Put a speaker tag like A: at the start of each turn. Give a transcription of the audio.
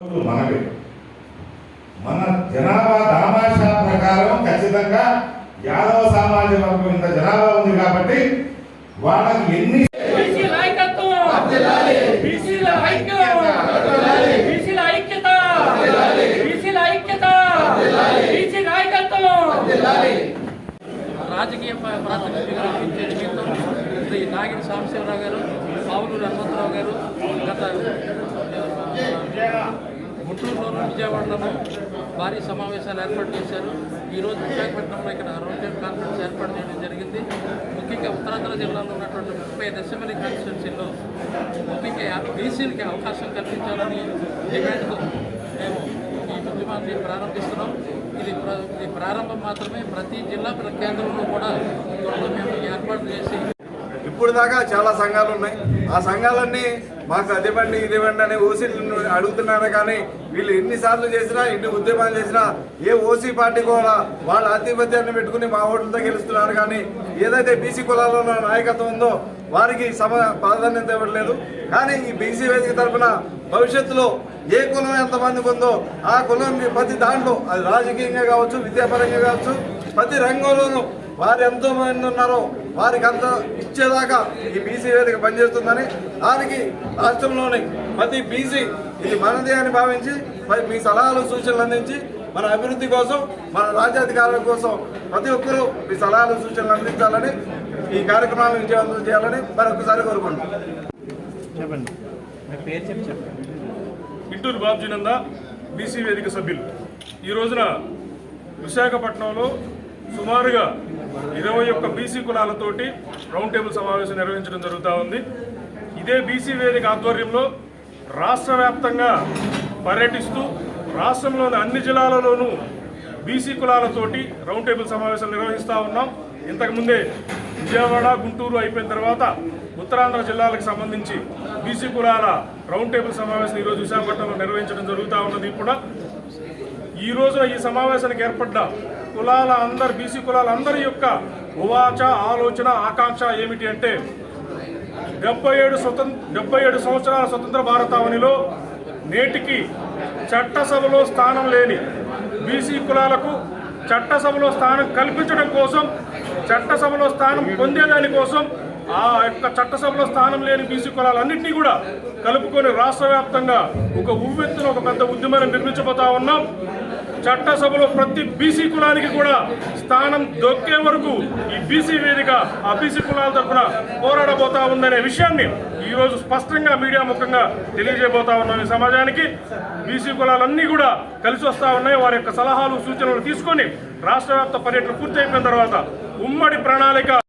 A: మనవి. మన జనాభా దామాషా ప్రకారం ఖచ్చితంగా యాదవ సామాజిక వర్గం ఇంత జనాభా ఉంది కాబట్టి వాళ్ళకి ఎన్ని
B: రాజకీయ ప- ప్రాతినిధ్యం వహించే నిమిత్తం శ్రీ నాగిరి సాంబశివరావు గారు పావులూరు హనుమంతరావు గారు గత గుంటూరులోను విజయవాడలోను భారీ సమావేశాలు ఏర్పాటు చేశారు. ఈరోజు విశాఖపట్నంలో ఇక్కడ రౌండ్ టేబుల్ కాన్ఫరెన్స్ ఏర్పాటు చేయడం జరిగింది. ముఖ్యంగా ఉత్తరాంధ్ర జిల్లాలో ఉన్నటువంటి ముప్పై అసెంబ్లీ కాన్స్టిట్యున్సీల్లో ముఖ్యంగా బీసీలకి అవకాశం కల్పించాలని డిమాండ్తో మేము ఈ ఉద్యమాన్ని ప్రారంభిస్తున్నాం. ఇది ఇది ప్రారంభం మాత్రమే. ప్రతి జిల్లా ప్ర- కేంద్రంలో కూడా త్వరలో మేము ఏర్పాటు చేసి
C: ఇప్పుడు దాకా చాలా సంఘాలు ఉన్నాయి. ఆ సంఘాలన్నీ మాకు అదివ్వండి ఇదివ్వండి అని ఓసీలు అడుగుతున్నారు కానీ వీళ్ళు ఎన్నిసార్లు చేసినా ఎన్ని ఉద్యమాలు చేసినా ఏ ఓసీ పార్టీ కూడా వాళ్ళ ఆధిపత్యాన్ని పెట్టుకుని మా ఓట్లతో గెలుస్తున్నారు కానీ ఏదైతే బీసీ కులాల్లో ఉన్న నాయకత్వం ఉందో వారికి సమ ప్రాధాన్యత ఇవ్వట్లేదు. కానీ ఈ బీసీ వేదిక తరఫున భవిష్యత్తులో ఏ కులం ఎంతమందికి ఉందో ఆ కులం ప్రతి దాంట్లో అది రాజకీయంగా కావచ్చు విద్యాపరంగా కావచ్చు ప్రతి రంగంలోనూ వారు ఎంతో మంది ఉన్నారో వారికి అంత ఇచ్చేదాకా ఈ బీసీ వేదిక పనిచేస్తుందని దానికి రాష్ట్రంలోని ప్రతి బీసీ ఇది మనదే అని భావించి మరి మీ సలహాలు సూచనలు అందించి మన అభివృద్ధి కోసం మన రాజ్యాధికారుల కోసం ప్రతి ఒక్కరూ మీ సలహాలు సూచనలు అందించాలని ఈ కార్యక్రమాలను విజయవంతం చేయాలని మరొకసారి కోరుకుంటున్నాం.
D: ఇంటూరు బాబ్జీనంద బీసీ వేదిక సభ్యులు. ఈ రోజున విశాఖపట్నంలో సుమారుగా ఇరవై ఒక్క బీసీ కులాలతోటి రౌండ్ టేబుల్ సమావేశం నిర్వహించడం జరుగుతూ ఉంది. ఇదే బీసీ వేదిక ఆధ్వర్యంలో రాష్ట్ర వ్యాప్తంగా పర్యటిస్తూ రాష్ట్రంలోని అన్ని జిల్లాలలోనూ బీసీ కులాలతోటి రౌండ్ టేబుల్ సమావేశం నిర్వహిస్తూ ఉన్నాం. ఇంతకుముందే విజయవాడ గుంటూరు అయిపోయిన తర్వాత ఉత్తరాంధ్ర జిల్లాలకు సంబంధించి బీసీ కులాల రౌండ్ టేబుల్ సమావేశం ఈరోజు విశాఖపట్నంలో నిర్వహించడం జరుగుతూ ఉన్నది. కూడా ఈ రోజున ఈ సమావేశానికి ఏర్పడ్డ కులాల అందరి బీసీ కులాల అందరి యొక్క ఉవాచ ఆలోచన ఆకాంక్ష ఏమిటి అంటే డెబ్బై ఏడు స్వతంత్ర డెబ్బై ఏడు సంవత్సరాల స్వతంత్ర భారతావనిలో నేటికి చట్టసభలో స్థానం లేని బీసీ కులాలకు చట్టసభలో స్థానం కల్పించడం కోసం చట్టసభలో స్థానం పొందేదాని కోసం ఆ యొక్క చట్టసభలో స్థానం లేని బీసీ కులాలన్నింటినీ కూడా కలుపుకొని రాష్ట్ర వ్యాప్తంగా ఒక ఉవ్వెత్తున ఒక పెద్ద ఉద్యమాన్ని నిర్మించబోతా ఉన్నాం. చట్టసభలో ప్రతి బీసీ కులానికి కూడా స్థానం దొక్కే వరకు ఈ బీసీ వేదిక ఆ బీసీ కులాల తరఫున పోరాడబోతా ఉందనే విషయాన్ని ఈరోజు స్పష్టంగా మీడియా ముఖంగా తెలియజేయబోతా ఉన్నాం ఈ సమాజానికి. బీసీ కులాలన్నీ కూడా కలిసి వస్తా ఉన్నాయి. వారి యొక్క సలహాలు సూచనలు తీసుకొని రాష్ట్ర వ్యాప్త పర్యటన పూర్తయిపోయిన తర్వాత ఉమ్మడి ప్రణాళిక